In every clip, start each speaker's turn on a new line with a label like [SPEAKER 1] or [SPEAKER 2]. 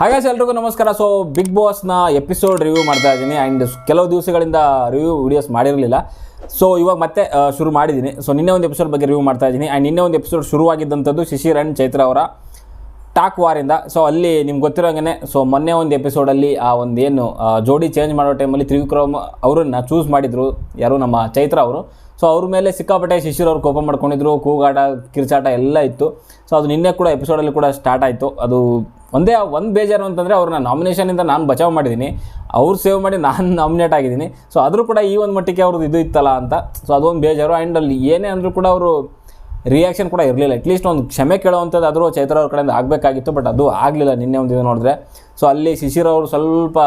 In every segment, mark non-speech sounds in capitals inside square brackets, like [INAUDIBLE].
[SPEAKER 1] ಹಾಗಾಗಿ ಎಲ್ರಿಗೂ ನಮಸ್ಕಾರ. ಸೊ ಬಿಗ್ ಬಾಸ್ನ ಎಪಿಸೋಡ್ ರಿವ್ಯೂ ಮಾಡ್ತಾ ಇದ್ದೀನಿ. ಆ್ಯಂಡ್ ಕೆಲವು ದಿವಸಗಳಿಂದ ರಿವ್ಯೂ ವಿಡಿಯೋಸ್ ಮಾಡಿರಲಿಲ್ಲ. ಸೊ ಇವಾಗ ಮತ್ತೆ ಶುರು ಮಾಡಿದ್ದೀನಿ. ಸೊ ನಿನ್ನೆ ಒಂದು ಎಪಿಸೋಡ್ ಬಗ್ಗೆ ರಿವ್ಯೂ ಮಾಡ್ತಾ ಇದ್ದೀನಿ. ಆ್ಯಂಡ್ ನಿನ್ನೆ ಒಂದು ಎಪಿಸೋಡ್ ಶುರುವಾಗಿದ್ದಂಥದ್ದು ಶಿಶಿರ್ ಆ್ಯಂಡ್ ಚೈತ್ರ ಅವರ ಟಾಕ್ ವಾರಿಂದ ಸೊ ಅಲ್ಲಿ ನಿಮ್ಗೆ ಗೊತ್ತಿರೋಂಗೆ ಸೊ ಮೊನ್ನೆ ಒಂದು ಎಪಿಸೋಡಲ್ಲಿ ಆ ಒಂದು ಏನು ಜೋಡಿ ಚೇಂಜ್ ಮಾಡೋ ಟೈಮಲ್ಲಿ ತ್ರಿವಿಕ್ರಮ್ ಅವರನ್ನು ಚೂಸ್ ಮಾಡಿದರು. ಯಾರು? ನಮ್ಮ ಚೈತ್ರ ಅವರು. ಸೊ ಅವ್ರ ಮೇಲೆ ಸಿಕ್ಕಾಪಟ್ಟೆ ಶಿಶಿರ್ ಅವ್ರು ಕೋಪ ಮಾಡ್ಕೊಂಡಿದ್ರು, ಕೂಗಾಟ, ಕಿರ್ಚಾಟ ಎಲ್ಲ ಇತ್ತು. ಸೊ ಅದು ನಿನ್ನೆ ಕೂಡ ಎಪಿಸೋಡಲ್ಲಿ ಕೂಡ ಸ್ಟಾರ್ಟ್ ಆಯಿತು. ಅದು ಒಂದೇ ಒಂದು ಬೇಜಾರು ಅಂತಂದರೆ ಅವ್ರನ್ನ ನಾಮಿನೇಷನಿಂದ ನಾನು ಬಚಾವ್ ಮಾಡಿದ್ದೀನಿ ಅವ್ರು ಸೇವ್ ಮಾಡಿ ನಾನು ನಾಮಿನೇಟ್ ಆಗಿದ್ದೀನಿ ಸೊ ಆದರೂ ಕೂಡ ಈ ಒಂದು ಮಟ್ಟಿಗೆ ಅವ್ರದ್ದು ಇದು ಇತ್ತಲ್ಲ ಅಂತ. ಸೊ ಅದೊಂದು ಬೇಜಾರು. ಆ್ಯಂಡ್ ಅಲ್ಲಿ ಏನೇ ಅಂದರೂ ಕೂಡ ಅವರು ರಿಯಾಕ್ಷನ್ ಕೂಡ ಇರಲಿಲ್ಲ. ಅಟ್ಲೀಸ್ಟ್ ಒಂದು ಕ್ಷಮೆ ಕೇಳೋವಂಥದ್ದು ಆದರೂ ಚೈತ್ರ ಅವ್ರ ಕಡೆಯಿಂದ ಆಗಬೇಕಾಗಿತ್ತು ಬಟ್ ಅದು ಆಗಲಿಲ್ಲ ನಿನ್ನೆ ಒಂದು ಇದು ನೋಡಿದ್ರೆ. ಸೊ ಅಲ್ಲಿ ಶಿಶಿರ್ ಅವರು ಸ್ವಲ್ಪ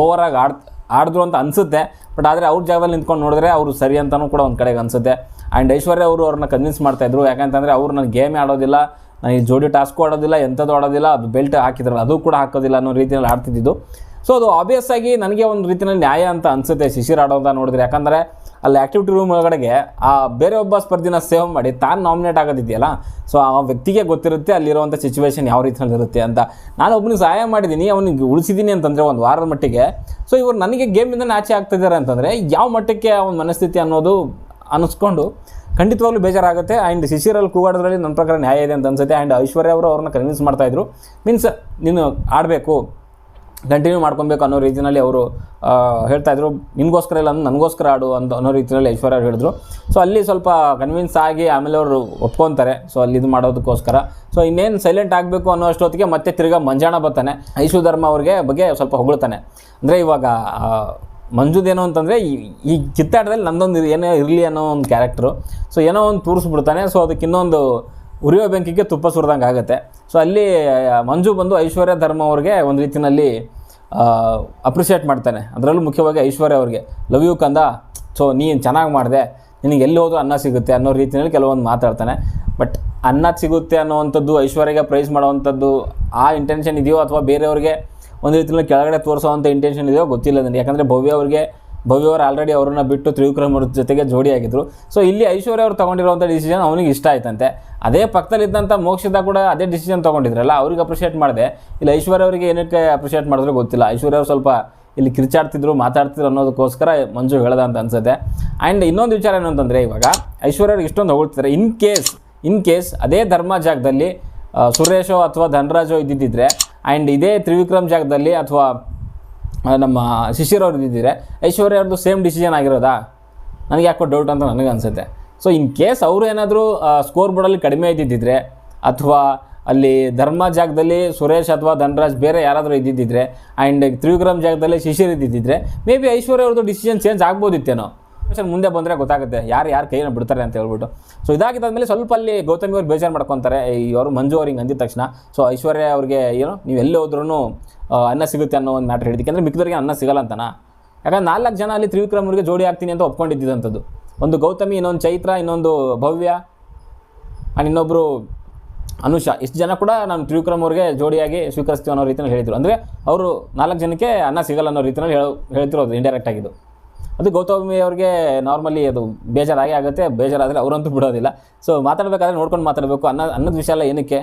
[SPEAKER 1] ಓವರಾಗಿ ಆಡ್ ಆಡಿದ್ರು ಅಂತ ಅನಿಸುತ್ತೆ. ಬಟ್ ಆದರೆ ಅವ್ರ ಜಾಗದಲ್ಲಿ ನಿಂತ್ಕೊಂಡು ನೋಡಿದ್ರೆ ಅವರು ಸರಿ ಅಂತಲೂ ಕೂಡ ಒಂದು ಕಡೆಗೆ ಅನಿಸುತ್ತೆ. ಆ್ಯಂಡ್ ಐಶ್ವರ್ಯ ಅವರು ಅವ್ರನ್ನ ಕನ್ವಿನ್ಸ್ ಮಾಡ್ತಾಯಿದ್ರು ಯಾಕಂತಂದರೆ ಅವ್ರು ನನ್ನ ಗೇಮೇ ಆಡೋದಿಲ್ಲ, ನನಗೆ ಜೋಡಿ ಟಾಸ್ಕು ಆಡೋದಿಲ್ಲ, ಎಂಥದ್ದು ಆಡೋದಿಲ್ಲ, ಅದು ಬೆಲ್ಟ್ ಹಾಕಿದ್ರಲ್ಲ, ಅದು ಕೂಡ ಹಾಕೋದಿಲ್ಲ ಅನ್ನೋ ರೀತಿಯಲ್ಲಿ ಆಡ್ತಿದ್ದಿದ್ದು. ಸೊ ಅದು ಆಬ್ವಿಯಸ್ ಆಗಿ ನನಗೆ ಒಂದು ರೀತಿಯಲ್ಲಿ ನ್ಯಾಯ ಅಂತ ಅನಿಸುತ್ತೆ ಶಿಶಿರ್ ಆಡೋದ ನೋಡಿದ್ರೆ. ಯಾಕಂದರೆ ಅಲ್ಲಿ ಆ್ಯಕ್ಟಿವಿಟಿ ರೂಮ್ ಒಳಗಡೆಗೆ ಆ ಬೇರೆ ಒಬ್ಬ ಸ್ಪರ್ಧಿನ ಸೇವ್ ಮಾಡಿ ತಾನು ನಾಮಿನೇಟ್ ಆಗೋದಿದೆಯಲ್ಲ ಸೊ ಆ ವ್ಯಕ್ತಿಗೆ ಗೊತ್ತಿರುತ್ತೆ ಅಲ್ಲಿರುವಂಥ ಸಿಚುವೇಶನ್ ಯಾವ ರೀತಿಯಲ್ಲಿ ಇರುತ್ತೆ ಅಂತ. ನಾನು ಒಬ್ಬನಿಗೆ ಸಹಾಯ ಮಾಡಿದ್ದೀನಿ, ಅವನಿಗೆ ಉಳಿಸಿದ್ದೀನಿ ಅಂತಂದರೆ ಒಂದು ವಾರದ ಮಟ್ಟಿಗೆ ಸೊ ಇವರು ನನಗೆ ಗೇಮಿಂದ ಆಚೆ ಆಗ್ತಿದ್ದಾರೆ ಅಂತಂದರೆ ಯಾವ ಮಟ್ಟಕ್ಕೆ ಅವನ ಮನಸ್ಥಿತಿ ಅನ್ನೋದು ಅನಿಸ್ಕೊಂಡು ಖಂಡಿತವಾಗ್ಲೂ ಬೇಜಾರಾಗುತ್ತೆ. ಆ್ಯಂಡ್ ಶಿಶಿರಲ್ಲಿ ಕೂಗಾಡೋದ್ರಲ್ಲಿ ನನ್ನ ಪ್ರಕಾರ ನ್ಯಾಯ ಇದೆ ಅಂತ ಅನ್ಸುತ್ತೆ. ಆ್ಯಂಡ್ ಐಶ್ವರ್ಯ ಅವರು ಅವ್ರನ್ನ ಕನ್ವಿನ್ಸ್ ಮಾಡ್ತಾಯಿದ್ರು ಮೀನ್ಸ್ ನೀನು ಆಡಬೇಕು ಕಂಟಿನ್ಯೂ ಮಾಡ್ಕೊಬೇಕು ಅನ್ನೋ ರೀತಿಯಲ್ಲಿ ಅವರು ಹೇಳ್ತಾಯಿದ್ರು ನಿಮಗೋಸ್ಕರ ಇಲ್ಲ ಅಂದ್ರೆ ನನಗೋಸ್ಕರ ಆಡು ಅಂತ ಅನ್ನೋ ರೀತಿಯಲ್ಲಿ ಐಶ್ವರ್ಯ ಹೇಳಿದ್ರು. ಸೊ ಅಲ್ಲಿ ಸ್ವಲ್ಪ ಕನ್ವಿನ್ಸ್ ಆಗಿ ಆಮೇಲೆ ಅವರು ಒಪ್ಕೊತಾರೆ. ಸೊ ಅಲ್ಲಿ ಇದು ಮಾಡೋದಕ್ಕೋಸ್ಕರ. ಸೊ ಇನ್ನೇನು ಸೈಲೆಂಟ್ ಆಗಬೇಕು ಅನ್ನೋ ಅಷ್ಟೊತ್ತಿಗೆ ಮತ್ತೆ ತಿರ್ಗಾ ಮಂಜಾಣ ಬರ್ತಾನೆ. ಐಶು ಧರ್ಮ ಅವ್ರಿಗೆ ಬಗ್ಗೆ ಸ್ವಲ್ಪ ಹೊಗಳ್ತಾನೆ. ಅಂದರೆ ಇವಾಗ ಮಂಜುದ್ ಮಂಜುದೇನು ಅಂತಂದರೆ ಈ ಈ ಕಿತ್ತಾಟದಲ್ಲಿ ನಂದೊಂದು ಏನೋ ಇರಲಿ ಅನ್ನೋ ಒಂದು ಕ್ಯಾರೆಕ್ಟ್ರು ಸೊ ಏನೋ ಒಂದು ತೋರಿಸ್ಬಿಡ್ತಾನೆ. ಸೊ ಅದಕ್ಕೆ ಇನ್ನೊಂದು ಉರಿಯೋ ಬೆಂಕಿಗೆ ತುಪ್ಪ ಸುರಿದಂಗೆ ಆಗುತ್ತೆ. ಸೊ ಅಲ್ಲಿ ಮಂಜು ಬಂದು ಐಶ್ವರ್ಯ ಧರ್ಮ ಅವ್ರಿಗೆ ಒಂದು ರೀತಿಯಲ್ಲಿ ಅಪ್ರಿಷಿಯೇಟ್ ಮಾಡ್ತಾನೆ. ಅದರಲ್ಲೂ ಮುಖ್ಯವಾಗಿ ಐಶ್ವರ್ಯ ಅವ್ರಿಗೆ ಲವ್ ಯು ಕಂದ. ಸೊ ನೀನು ಚೆನ್ನಾಗಿ ಮಾಡಿದೆ. ನಿನಗೆ ಎಲ್ಲಿ ಹೋದ್ರೂ ಅನ್ನ ಸಿಗುತ್ತೆ ಅನ್ನೋ ರೀತಿಯಲ್ಲಿ ಕೆಲವೊಂದು ಮಾತಾಡ್ತಾನೆ. ಬಟ್ ಅನ್ನ ಸಿಗುತ್ತೆ ಅನ್ನೋವಂಥದ್ದು, ಐಶ್ವರ್ಯಗೆ ಪ್ರೈಸ್ ಮಾಡೋವಂಥದ್ದು ಆ ಇಂಟೆನ್ಷನ್ ಇದೆಯೋ ಅಥವಾ ಬೇರೆಯವ್ರಿಗೆ ಒಂದು ರೀತಿಯಲ್ಲಿ ಕೆಳಗಡೆ ತೋರಿಸೋವಂಥ ಇಂಟೆನ್ಷನ್ ಇದೆಯೋ ಗೊತ್ತಿಲ್ಲ ನನಗೆ. ಯಾಕಂದರೆ ಭವ್ಯ ಅವ್ರಿಗೆ ಭವ್ಯ ಅವರು ಆಲ್ರೆಡಿ ಅವ್ರನ್ನ ಬಿಟ್ಟು ತ್ರಿವಿಕ್ರಮ್ ಅವ್ರ ಜೊತೆಗೆ ಜೋಡಿಯಾಗಿದ್ದರು ಸೊ ಇಲ್ಲಿ ಐಶ್ವರ್ಯ ಅವ್ರು ತೊಗೊಂಡಿರುವಂಥ ಡಿಸಿಷನ್ ಅವನಿಗೆ ಇಷ್ಟ ಆಯ್ತಂತೆ. ಅದೇ ಪಕ್ಕದಲ್ಲಿದ್ದಂಥ ಮೋಕ್ಷದ ಕೂಡ ಅದೇ ಡಿಸಿಷನ್ ತೊಗೊಂಡಿದ್ರಲ್ಲ, ಅವ್ರಿಗೆ ಅಪ್ರಿಷಿಯೇಟ್ ಮಾಡಿದೆ. ಇಲ್ಲಿ, ಐಶ್ವರ್ಯ ಅವರಿಗೆ ಏನಕ್ಕೆ ಅಪ್ರಿಷಿಯೇಟ್ ಮಾಡಿದ್ರು ಗೊತ್ತಿಲ್ಲ. ಐಶ್ವರ್ಯ ಅವ್ರು ಸ್ವಲ್ಪ ಇಲ್ಲಿ ಕಿರ್ಚಾಡ್ತಿದ್ರು, ಮಾತಾಡ್ತಿದ್ರು ಅನ್ನೋದಕ್ಕೋಸ್ಕರ ಮಂಜು ಹೇಳ್ದ ಅಂತ ಅನ್ಸುತ್ತೆ. ಆ್ಯಂಡ್ ಇನ್ನೊಂದು ವಿಚಾರ ಏನು ಅಂತಂದರೆ, ಇವಾಗ ಐಶ್ವರ್ಯ ಅವ್ರಿಗೆ ಇಷ್ಟೊಂದು ಹೊಗಳ್ತಿದ್ದಾರೆ ಇನ್ ಕೇಸ್ ಇನ್ ಕೇಸ್ ಅದೇ ಧರ್ಮ ಜಾಗದಲ್ಲಿ ಸುರೇಶೋ ಅಥವಾ ಧನರಾಜೋ ಇದ್ದಿದ್ದರೆ ಆ್ಯಂಡ್ ಇದೇ ತ್ರಿವಿಕ್ರಮ್ ಜಾಗದಲ್ಲಿ ಅಥವಾ ನಮ್ಮ ಶಿಶಿರ್ ಇದ್ದಿದ್ದರೆ ಐಶ್ವರ್ಯ ಅವ್ರದ್ದು ಸೇಮ್ ಡಿಸಿಷನ್ ಆಗಿರೋದಾ? ನನಗೆ ಯಾಕೋ ಡೌಟ್ ಅಂತ ನನಗೆ ಅನಿಸುತ್ತೆ. ಸೊ ಇನ್ ಕೇಸ್ ಅವರು ಏನಾದರೂ ಸ್ಕೋರ್ ಬೋರ್ಡಲ್ಲಿ ಕಡಿಮೆ ಇದ್ದಿದ್ದಿದ್ರೆ, ಅಥವಾ ಅಲ್ಲಿ ಧರ್ಮ ಜಾಗದಲ್ಲಿ ಸುರೇಶ್ ಅಥವಾ ಧನರಾಜ್ ಬೇರೆ ಯಾರಾದರೂ ಇದ್ದಿದ್ದಿದ್ರೆ ಆ್ಯಂಡ್ ತ್ರಿವಿಕ್ರಮ್ ಜಾಗದಲ್ಲಿ ಶಿಶಿರ್ ಇದ್ದಿದ್ದರೆ ಮೇ ಬಿ ಐಶ್ವರ್ಯ ಅವ್ರದ್ದು ಡಿಸಿಷನ್ ಚೇಂಜ್ ಆಗ್ಬೋದಿತ್ತೇನೋ? ಸರ್ ಮುಂದೆ ಬಂದರೆ ಗೊತ್ತಾಗುತ್ತೆ. ಯಾರು ಯಾರು ಕೈಯನ್ನು ಬಿಡ್ತಾರೆ ಅಂತ ಹೇಳ್ಬಿಟ್ಟು. ಸೊ ಇದಾಗಿದ್ದಾದ್ಮೇಲೆ ಸ್ವಲ್ಪ ಅಲ್ಲಿ ಗೌತಮಿ ಅವ್ರು ಬೇಜಾರು ಮಾಡ್ಕೊತಾರೆ. ಈ ಅವರು ಮಂಜು ಅವ್ರಿಗೆ ಅಂದಿದ ತಕ್ಷಣ. ಸೊ ಐಶ್ವರ್ಯ ಅವ್ರಿಗೆ ಏನು, ನೀವು ಎಲ್ಲಿ ಹೋದ್ರೂ ಅನ್ನ ಸಿಗುತ್ತೆ ಅನ್ನೋ ಒಂದು ಮ್ಯಾಟ್ರ್ ಹೇಳಿದ್ದಕ್ಕೆ. ಅಂದರೆ ಮಿಕ್ಕಿದವ್ರಿಗೆ ಅನ್ನ ಸಿಗಲ್ಲ ಅಂತನಾ? ಯಾಕಂದ್ರೆ ನಾಲ್ಕು ಜನ ಅಲ್ಲಿ ತ್ರಿವಿಕ್ರಮ್ ಅವ್ರಿಗೆ ಜೋಡಿ ಆಗ್ತೀನಿ ಅಂತ ಒಪ್ಕೊಂಡಿದ್ದಂಥದ್ದು ಒಂದು ಗೌತಮಿ, ಇನ್ನೊಂದು ಚೈತ್ರ, ಇನ್ನೊಂದು ಭವ್ಯ ಆ್ಯಂಡ್ ಇನ್ನೊಬ್ಬರು ಅನುಷಾ. ಇಷ್ಟು ಜನ ಕೂಡ ನಾನು ತ್ರಿವಿಕ್ರಮ್ ಅವ್ರಿಗೆ ಜೋಡಿಯಾಗಿ ಸ್ವೀಕರಿಸ್ತೀವಿ ಅನ್ನೋ ರೀತಿಯಲ್ಲಿ ಹೇಳಿದರು. ಅಂದರೆ ಅವರು ನಾಲ್ಕು ಜನಕ್ಕೆ ಅನ್ನ ಸಿಗಲ್ಲ ಅನ್ನೋ ರೀತಿಯಲ್ಲಿ ಹೇಳೋ, ಹೇಳ್ತಿರೋದು ಇಂಡೈರೆಕ್ಟ್ ಆಗಿದ್ದು. ಅದು ಗೌತಮಿ ಅವ್ರಿಗೆ ನಾರ್ಮಲಿ ಅದು ಬೇಜಾರಾಗೇ ಆಗುತ್ತೆ, ಬೇಜಾರಾದರೆ ಅವರಂತೂ ಬಿಡೋದಿಲ್ಲ. ಸೊ ಮಾತಾಡಬೇಕಾದ್ರೆ ನೋಡ್ಕೊಂಡು ಮಾತಾಡಬೇಕು. ಅನ್ನೋ, ಅನ್ನೋದು ವಿಷಯ ಎಲ್ಲ ಏನಕ್ಕೆ?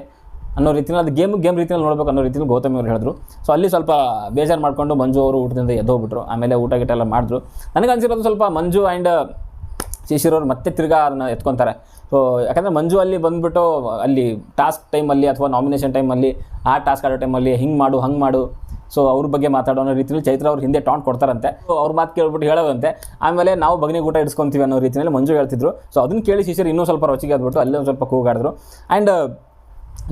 [SPEAKER 1] ಅನ್ನೋ ರೀತಿಯಲ್ಲಿ ಅದು ಗೇಮ್ ಗೇಮ್ ರೀತಿಯಲ್ಲಿ ನೋಡ್ಬೇಕು ಅನ್ನೋ ರೀತಿಯಲ್ಲಿ ಗೌತಮಿ ಅವ್ರು ಹೇಳಿದ್ರು. ಸೊ ಅಲ್ಲಿ ಸ್ವಲ್ಪ ಬೇಜಾರು ಮಾಡಿಕೊಂಡು ಮಂಜು ಅವರು ಊಟದಿಂದ ಎದ್ದೋಗ್ಬಿಟ್ರು. ಆಮೇಲೆ ಊಟ ಗೀಟ ಎಲ್ಲ ಮಾಡಿದ್ರು. ನನಗೆ ಅನಿಸಿರೋದು ಸ್ವಲ್ಪ ಮಂಜು ಆ್ಯಂಡ್ ಶಿಶಿರವ್ರು ಮತ್ತೆ ತಿರ್ಗಾ ಅದನ್ನ ಎತ್ಕೊತಾರೆ. ಸೊ ಯಾಕಂದರೆ ಮಂಜು ಅಲ್ಲಿ ಬಂದುಬಿಟ್ಟು ಅಲ್ಲಿ ಟಾಸ್ಕ್ ಟೈಮಲ್ಲಿ ಅಥವಾ ನಾಮಿನೇಷನ್ ಟೈಮಲ್ಲಿ ಆ ಟಾಸ್ಕ್ ಆಡೋ ಟೈಮಲ್ಲಿ ಹಿಂಗೆ ಮಾಡು, ಹಂಗೆ ಮಾಡು. ಸೊ ಅವ್ರ ಬಗ್ಗೆ ಮಾತಾಡೋ ರೀತಿಯಲ್ಲಿ ಚೈತ್ರ ಅವ್ರು ಹಿಂದೆ ಟಾಂಟ್ ಕೊಡ್ತಾರಂತೆ. ಸೊ ಅವ್ರ ಮಾತು ಕೇಳ್ಬಿಟ್ಟು ಹೇಳೋದಂತೆ. ಆಮೇಲೆ ನಾವು ಬಗ್ನಿ ಊಟ ಇಡ್ಸ್ಕೊಂತೀವಿ ಅನ್ನೋ ರೀತಿಯಲ್ಲಿ ಮಂಜು ಹೇಳ್ತಿದ್ರು. ಸೊ ಅದನ್ನು ಕೇಳಿ ಶಿಷ್ಯರು ಇನ್ನೂ ಸ್ವಲ್ಪ ರೊಚ್ಚಿಗೆ ಆದ್ಬಿಟ್ಟು ಅಲ್ಲಿ ಒಂದು ಸ್ವಲ್ಪ ಕೂಗಾಡಿದ್ರು. ಆ್ಯಂಡ್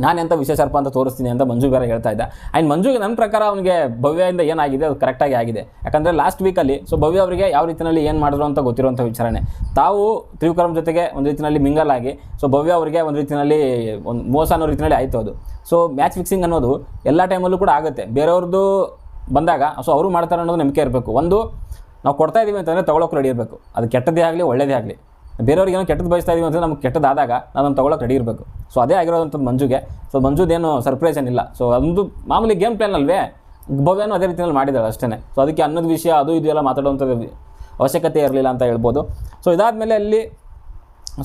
[SPEAKER 1] ನಾನೆಂಥ ವಿಶೇಷರ್ಪ ಅಂತ ತೋರಿಸ್ತೀನಿ ಅಂತ ಮಂಜು ಬೇರೆ ಹೇಳ್ತಾ ಇದ್ದ. ಆ್ಯಂಡ್ ಮಂಜು ನನ್ನ ಪ್ರಕಾರ ಅವನಿಗೆ ಭವ್ಯದಿಂದ ಏನಾಗಿದೆ, ಅದು ಕರೆಕ್ಟಾಗಿ ಆಗಿದೆ. ಯಾಕಂದರೆ ಲಾಸ್ಟ್ ವೀಕಲ್ಲಿ ಸೊ ಭವ್ಯ ಅವರಿಗೆ ಯಾವ ರೀತಿಯಲ್ಲಿ ಏನು ಮಾಡಿದ್ರು ಅಂತ ಗೊತ್ತಿರುವಂಥ ವಿಚಾರಣೆ. ತಾವು ತ್ರಿವಿಕ್ರಮ್ ಜೊತೆಗೆ ಒಂದು ರೀತಿಯಲ್ಲಿ ಮಿಂಗಲ್ ಆಗಿ ಸೊ ಭವ್ಯ ಅವರಿಗೆ ಒಂದು ರೀತಿಯಲ್ಲಿ, ಒಂದು ಮೋಸ ಅನ್ನೋ ರೀತಿಯಲ್ಲಿ ಆಯಿತು ಅದು. ಸೊ ಮ್ಯಾಚ್ ಫಿಕ್ಸಿಂಗ್ ಅನ್ನೋದು ಎಲ್ಲ ಟೈಮಲ್ಲೂ ಕೂಡ ಆಗುತ್ತೆ. ಬೇರೆಯವ್ರದ್ದು ಬಂದಾಗ ಸೊ ಅವರು ಮಾಡ್ತಾರೆ ಅನ್ನೋದು ನಂಬಿಕೆ ಇರಬೇಕು. ಒಂದು, ನಾವು ಕೊಡ್ತಾ ಇದ್ದೀವಿ ಅಂತಂದರೆ ತೊಗೊಳೋಕೆ ರೆಡಿ ಇರಬೇಕು. ಅದು ಕೆಟ್ಟದ್ದೇ ಆಗಲಿ, ಒಳ್ಳೇದೇ ಆಗಲಿ. ಬೇರೆಯವ್ರಿಗೆ ಏನೋ ಕೆಟ್ಟದ್ದು ಬಯಸ್ತಾ ಇದೀವಿ ಅಂತ ನಮ್ಗೆ ಕೆಟ್ಟದಾದಾಗ ನಾನು ತೊಗೊಳಕ್ಕೆ ರೆಡಿ ಇರಬೇಕು. ಸೊ ಅದೇ ಆಗಿರೋದಂಥದ್ದು ಮಂಜುಗೆ. ಸೊ ಮಂಜುದೇನು ಸರ್ಪ್ರೈಸ್ ಏನಿಲ್ಲ. ಸೊ ಅದೊಂದು ಮಾಮೂಲಿ ಗೇಮ್ ಪ್ಲಾನ್ ಅಲ್ವೇ? ಭವ್ಯನೂ ಅದೇ ರೀತಿಯಲ್ಲಿ ಮಾಡಿದ್ದಾಳೆ ಅಷ್ಟೇ ಸೊ ಅದಕ್ಕೆ ಅನ್ನೋದು ವಿಷಯ, ಅದು ಇದು ಎಲ್ಲ ಮಾತಾಡುವಂಥದ್ದು ಅವಶ್ಯಕತೆ ಇರಲಿಲ್ಲ ಅಂತ ಹೇಳ್ಬೋದು. ಸೊ ಇದಾದಮೇಲೆ ಅಲ್ಲಿ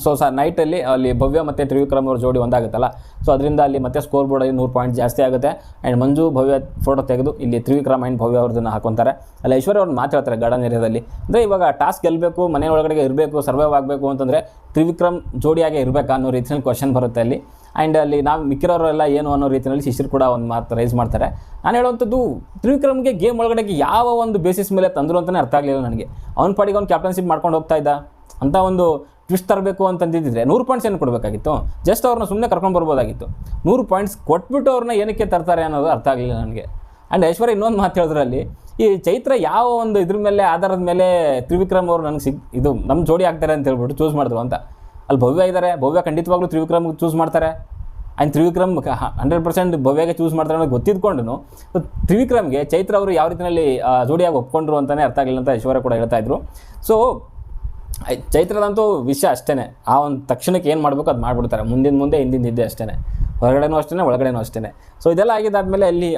[SPEAKER 1] ಸೊ ಸರ್ ನೈಟಲ್ಲಿ ಅಲ್ಲಿ ಭವ್ಯ ಮತ್ತು ತ್ರಿವಿಕ್ರಮ್ ಅವ್ರ ಜೋಡಿ ಒಂದಾಗುತ್ತಲ್ಲ. ಸೊ ಅದರಿಂದ ಅಲ್ಲಿ ಮತ್ತೆ ಸ್ಕೋರ್ ಬೋರ್ಡಲ್ಲಿ ನೂರು ಪಾಯಿಂಟ್ ಜಾಸ್ತಿ ಆಗುತ್ತೆ. ಆ್ಯಂಡ್ ಮಂಜು ಭವ್ಯ ಫೋಟೋ ತೆಗೆದು ಇಲ್ಲಿ ತ್ರಿವಿಕ್ರಮ್ ಆ್ಯಂಡ್ ಭವ್ಯ ಅವ್ರದನ್ನು ಹಾಕೊತಾರೆ. ಅಲ್ಲಿ, ಐಶ್ವರ್ಯ ಅವ್ರು ಮಾತಾಡ್ತಾರೆ ಗಾರ್ಡನ್ ಏರಿಯಾದಲ್ಲಿ ಅಂದರೆ ಇವಾಗ ಟಾಸ್ಕ್ ಗೆಲ್ಲಬೇಕು ಮನೆ ಒಳಗಡೆ ಇರಬೇಕು ಸರ್ವೈವ್ ಆಗಬೇಕು ಅಂತಂದರೆ ತ್ರಿವಿಕ್ರಮ್ ಜೋಡಿಯಾಗೆ ಇರಬೇಕಾ ಅನ್ನೋ ರೀತಿಯಲ್ಲಿ ಕ್ವಶನ್ ಬರುತ್ತೆ ಅಲ್ಲಿ. ಆ್ಯಂಡ್ ಅಲ್ಲಿ ನಾವು ಮಿಕ್ಕಿರೋರೆಲ್ಲ ಏನು ಅನ್ನೋ ರೀತಿಯಲ್ಲಿ ಶಿಷ್ಯರು ಕೂಡ ಒಂದು ಮಾತು ರೈಸ್ ಮಾಡ್ತಾರೆ. ನಾನು ಹೇಳುವಂಥದ್ದು ತ್ರಿವಿಕ್ರಮ್ಗೆ ಗೇಮ್ ಒಳಗಡೆಗೆ ಯಾವ ಒಂದು ಬೇಸಿಸ್ ಮೇಲೆ ತಂದರು ಅಂತಲೇ ಅರ್ಥ ಆಗಲಿಲ್ಲ ನನಗೆ. ಅವ್ನ ಪಾಡಿಗೆ ಅವ್ನು ಕ್ಯಾಪ್ಟನ್ಶಿಪ್ ಮಾಡ್ಕೊಂಡು ಹೋಗ್ತಾ ಇದ್ದ. ಅಂತ ಒಂದು ಟ್ವಿಸ್ಟ್ ತರಬೇಕು ಅಂತಂದಿದ್ದರೆ ನೂರು ಪಾಯಿಂಟ್ಸ್ ಏನು ಕೊಡಬೇಕಾಗಿತ್ತು? ಜಸ್ಟ್ ಅವ್ರನ್ನ ಸುಮ್ಮನೆ ಕರ್ಕೊಂಡು ಬರ್ಬೋದಾಗಿತ್ತು. ನೂರು ಪಾಯಿಂಟ್ಸ್ ಕೊಟ್ಬಿಟ್ಟು ಅವ್ರನ್ನ ಏನಕ್ಕೆ ತರ್ತಾರೆ ಅನ್ನೋದು ಅರ್ಥ ಆಗಲಿಲ್ಲ ನನಗೆ. ಆ್ಯಂಡ್ ಐಶ್ವರ್ಯ ಇನ್ನೊಂದು ಮಾತು ಹೇಳಿದ್ರಲ್ಲಿ, ಈ ಚೈತ್ರ ಯಾವ ಒಂದು ಇದ್ರ ಮೇಲೆ, ಆಧಾರದ ಮೇಲೆ ತ್ರಿವಿಕ್ರಮ್ ಅವರು ನನಗೆ ಸಿಗ್, ಇದು ನಮ್ಮ ಜೋಡಿ ಆಗ್ತಾರೆ ಅಂತ ಹೇಳ್ಬಿಟ್ಟು ಚೂಸ್ ಮಾಡಿದ್ರು ಅಂತ. ಅಲ್ಲಿ ಭವ್ಯ ಇದ್ದಾರೆ ಭವ್ಯ ಖಂಡಿತವಾಗ್ಲೂ ತ್ರಿವಿಕ್ರಮ್ ಚೂಸ್ ಮಾಡ್ತಾರೆ. ಆ್ಯಂಡ್ ತ್ರಿವಿಕ್ರಮ್ ಹಂಡ್ರೆಡ್ ಪರ್ಸೆಂಟ್ ಭವ್ಯಗೆ ಚೂಸ್ ಮಾಡ್ತಾರೆ ಅನ್ನೋದು ಗೊತ್ತಿದ್ಕೊಂಡು ತ್ರಿವಿಕ್ರಮ್ಗೆ ಚೈತ್ರ ಅವರು ಯಾವ ರೀತಿಯಲ್ಲಿ ಜೋಡಿಯಾಗಿ ಒಪ್ಕೊಂಡ್ರು ಅಂತಲೇ ಅರ್ಥ ಆಗಲಿಲ್ಲ ಅಂತ ಐಶ್ವರ್ಯ ಕೂಡ ಹೇಳ್ತಾ ಇದ್ರು. ಸೊ ಚೈತ್ರದಂತೂ ವಿಷಯ ಅಷ್ಟೇ ಆ ಒಂದು ತಕ್ಷಣಕ್ಕೆ ಏನು ಮಾಡಬೇಕು ಅದು ಮಾಡಿಬಿಡ್ತಾರೆ. ಮುಂದಿನ ಮುಂದೆ, ಹಿಂದಿನ ಇದ್ದೆ ಅಷ್ಟೇ ಹೊರಗಡೆನೂ ಅಷ್ಟೇ ಒಳಗಡೆನೂ ಅಷ್ಟೇ ಸೊ ಇದೆಲ್ಲ ಆಗಿದ್ದಾದಮೇಲೆ ಅಲ್ಲಿ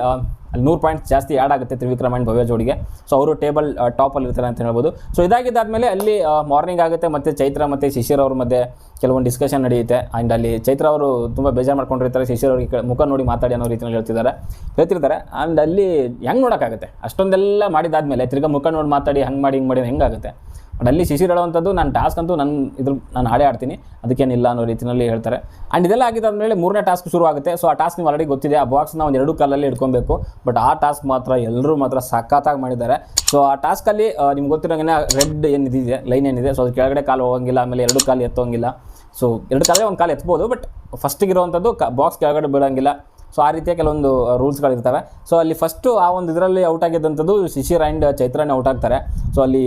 [SPEAKER 1] ಅಲ್ಲಿ ನೂರು ಪಾಯಿಂಟ್ಸ್ ಜಾಸ್ತಿ ಆ್ಯಡ್ ಆಗುತ್ತೆ ತ್ರಿವಿಕ್ರಮ್ ಆ್ಯಂಡ್ ಭವ್ಯ ಜೋಡಿಗೆ. ಸೊ ಅವರು ಟೇಬಲ್ ಟಾಪಲ್ಲಿ ಇರ್ತಾರೆ ಅಂತ ಹೇಳ್ಬೋದು. ಸೊ ಇದಾಗಿದ್ದಾದಮೇಲೆ ಅಲ್ಲಿ ಮಾರ್ನಿಂಗ್ ಆಗುತ್ತೆ ಮತ್ತು ಚೈತ್ರ ಮತ್ತು ಶಿಶಿರ್ ಅವ್ರ ಮಧ್ಯೆ ಕೆಲವೊಂದು ಡಿಸ್ಕಷನ್ ನಡೆಯುತ್ತೆ. ಆ್ಯಂಡ್ ಅಲ್ಲಿ ಚೈತ್ರ ಅವರು ತುಂಬ ಬೇಜಾರು ಮಾಡ್ಕೊಂಡಿರ್ತಾರೆ. ಶಿಶಿರ್ ಅವ್ರಿಗೆ ಮುಖ ನೋಡಿ ಮಾತಾಡಿ ಅನ್ನೋ ರೀತಿಯಲ್ಲಿ ಹೇಳ್ತಿದ್ದಾರೆ. ಹೇಳ್ತಿರ್ತಾರೆ. ಆ್ಯಂಡ್ ಅಲ್ಲಿ ಹೆಂಗೆ ನೋಡೋಕ್ಕಾಗುತ್ತೆ? ಅಷ್ಟೊಂದೆಲ್ಲ ಮಾಡಿದಾದ್ಮೇಲೆ, ತಿರ್ಗಾ ಮುಖ ನೋಡಿ ಮಾತಾಡಿ, ಹಂಗೆ ಮಾಡಿ, ಹಿಂಗೆ ಮಾಡಿ ಹೆಂಗಾಗುತ್ತೆ ಬಟ್ ಅಲ್ಲಿ ಶಿಶಿರ್ ಹೇಳುವಂಥದ್ದು ನಾನು ಟಾಸ್ಕ್ ಅಂತೂ ನನ್ನ ಇದ್ರ ನಾನು ಹಾಡೇ ಆಡ್ತೀನಿ ಅದಕ್ಕೇನಿಲ್ಲ ಅನ್ನೋ ರೀತಿಯಲ್ಲಿ ಹೇಳ್ತಾರೆ. ಆ್ಯಂಡ್ ಇದೆಲ್ಲ ಆಗಿದ್ದಾದ್ಮೇಲೆ ಮೂರನೇ ಟಾಸ್ಕ್ ಶುರು ಆಗುತ್ತೆ ಸೊ ಆ ಟಾಸ್ಕ್ ನೀವು ಆಲ್ರೆಡಿ ಗೊತ್ತಿದೆ. ಆ ಬಾಕ್ಸ್ನ ಒಂದು ಎರಡು ಕಾಲಲ್ಲಿ ಇಟ್ಕೊಬೇಕು. ಬಟ್ ಆ ಟಾಸ್ಕ್ ಮಾತ್ರ ಎಲ್ಲರೂ ಮಾತ್ರ ಸಖತ್ತಾಗಿ ಮಾಡಿದ್ದಾರೆ. ಸೊ ಆ ಟಾಸ್ಕಲ್ಲಿ ನಿಮ್ಗೆ ಗೊತ್ತಿರೋಂಗೆ ರೆಡ್ ಏನಿದೆ ಲೈನ್ ಏನಿದೆ. ಸೊ ಅದು ಕೆಳಗಡೆ ಕಾಲು ಹೋಗಂಗಿಲ್ಲ, ಆಮೇಲೆ ಎರಡು ಕಾಲು ಎತ್ತೋಂಗಿಲ್ಲ. ಸೊ ಎರಡು ಕಾಲೇ ಒಂದು ಕಾಲು ಎತ್ಬೋದು. ಬಟ್ ಫಸ್ಟಿಗೆ ಇರುವಂಥದ್ದು ಬಾಕ್ಸ್ ಕೆಳಗಡೆ ಬೀಳಂಗಿಲ್ಲ. ಸೊ ಆ ರೀತಿಯ ಕೆಲವೊಂದು ರೂಲ್ಸ್ಗಳಿರ್ತವೆ ಸೊ ಅಲ್ಲಿ ಫಸ್ಟು ಆ ಒಂದು ಇದರಲ್ಲಿ ಔಟ್ ಆಗಿದ್ದಂಥದ್ದು ಶಿಶಿರ್ ಆ್ಯಂಡ್ ಚೈತ್ರಾಣಿ ಔಟ್ ಆಗ್ತಾರೆ. ಸೊ ಅಲ್ಲಿ